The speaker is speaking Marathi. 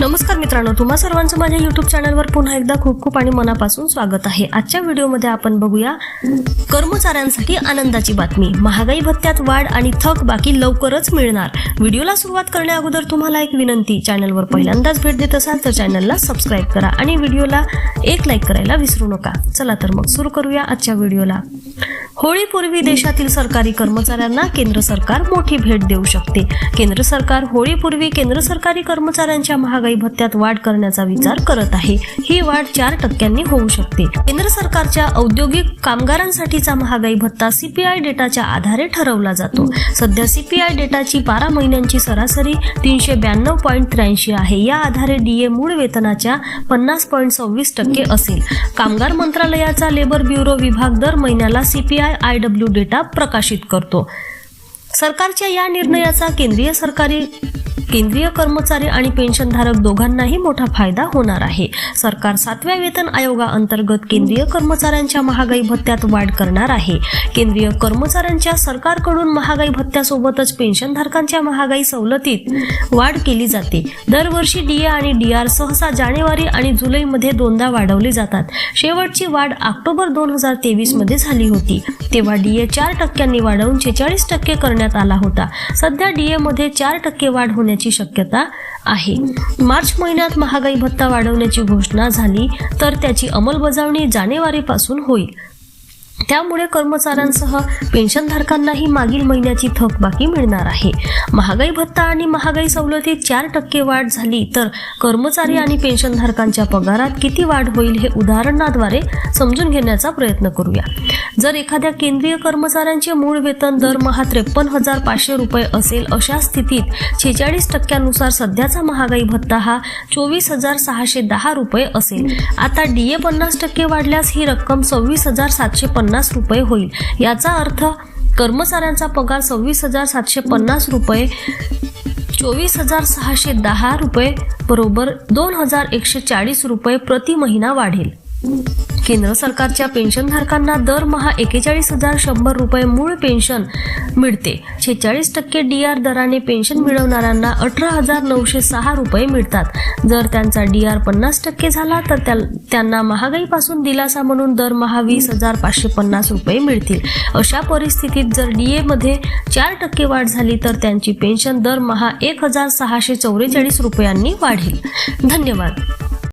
नमस्कार मित्रांनो तुम्हा सर्वांचं माझ्या युट्यूब चॅनलवर पुन्हा एकदा खूप खूप आणि मनापासून स्वागत आहे. आजच्या व्हिडिओमध्ये आपण बघूया कर्मचाऱ्यांसाठी आनंदाची बातमी. महागाई भत्त्यात वाढ आणि थक बाकी लवकरच मिळणार. व्हिडिओला सुरुवात करण्या अगोदर तुम्हाला एक विनंती चॅनलवर पहिल्यांदाच भेट देत असाल तर चॅनलला सबस्क्राईब करा आणि व्हिडिओला एक लाईक करायला विसरू नका. चला तर मग सुरू करूया आजच्या व्हिडिओला. होळीपूर्वी देशातील सरकारी कर्मचाऱ्यांना केंद्र सरकार मोठी भेट देऊ शकते. केंद्र सरकार होळीपूर्वी केंद्र सरकारी कर्मचाऱ्यांच्या महागाई भत्त्यात वाढ करण्याचा विचार करत आहे. ही वाढ चार टक्क्यांनी होऊ शकते. केंद्र सरकारच्या औद्योगिक कामगारांसाठीचा महागाई भत्ता सीपीआय डेटाच्या आधारे ठरवला जातो. सध्या सीपीआय डेटाची बारा महिन्यांची सरासरी तीनशे ब्याण्णव पॉईंट त्र्याऐंशी आहे. या आधारे डीए मूळ वेतनाच्या पन्नास पॉईंट सव्वीस टक्के असेल. कामगार मंत्रालयाचा लेबर ब्युरो विभाग दर महिन्याला सीपीआय आय डब्ल्यू डेटा प्रकाशित करतो. सरकारच्या या निर्णयाचा केंद्रीय सरकारी केंद्रीय कर्मचारी आणि पेन्शनधारक दोघांनाही मोठा फायदा होणार आहे. सरकार सातव्या वेतन आयोगाअंतर्गत केंद्रीय कर्मचाऱ्यांच्या महागाई भत्त्यात वाढ करणार आहे. केंद्रीय कर्मचाऱ्यांच्या सरकारकडून महागाई भत्त्यासोबतच पेन्शनधारकांच्या महागाई सवलतीत वाढ केली जाते. दरवर्षी डीए आणि डीआर सहसा जानेवारी आणि जुलैमध्ये दोनदा वाढवले जातात. शेवटची वाढ ऑक्टोबर दोन हजार तेवीसमध्ये झाली होती. तेव्हा डीए चार टक्क्यांनी वाढवून छेचाळीस टक्के करण्यात आला होता. सध्या डीए मध्ये चार टक्के वाढ होण्याची शक्यता आहे. मार्च महिन्यात महागाई भत्ता वाढवण्याची घोषणा झाली तर त्याची अंमलबजावणी जानेवारीपासून होईल. त्यामुळे कर्मचाऱ्यांसह पेन्शनधारकांनाही मागील महिन्याची थकबाकी मिळणार आहे. महागाई भत्ता आणि महागाई सवलतीत चार टक्के वाढ झाली तर कर्मचारी आणि पेन्शनधारकांच्या पगारात किती वाढ होईल हे उदाहरणाद्वारे समजून घेण्याचा प्रयत्न करूया. जर एखाद्या केंद्रीय कर्मचाऱ्यांचे मूळ वेतन दरमहा त्रेपन्न हजार पाचशे रुपये असेल अशा स्थितीत छेचाळीस टक्क्यानुसार सध्याचा महागाई भत्ता हा चोवीस हजार सहाशे दहा रुपये असेल. आता डीए पन्नास टक्के वाढल्यास ही रक्कम सव्वीस हजार सातशे पन्नास रुपये होईल. याचा अर्थ कर्मचाऱ्यांचा पगार सव्वीस हजार सातशे पन्नास रुपये चोवीस हजार सहाशे दहा रुपये बरोबर दोन हजार एकशे चाळीस रुपये प्रति महिना वाढेल. केंद्र सरकारच्या पेन्शनधारकांना दरमहा एकेचाळीस हजार शंभर रुपये मूळ पेन्शन मिळते. शेहेचाळीस टक्के डी आर दराने पेन्शन मिळवणाऱ्यांना अठरा हजार नऊशे सहा रुपये मिळतात. जर त्यांचा डी आर पन्नास टक्के झाला तर त्या- त्यांना महागाईपासून दिलासा म्हणून दरमहा वीस हजार पाचशे पन्नास रुपये मिळतील. अशा परिस्थितीत जर डी एमध्ये चार टक्के वाढ झाली तर त्यांची पेन्शन दरमहा एक हजार सहाशे चौवेचाळीस रुपयांनी वाढेल. धन्यवाद.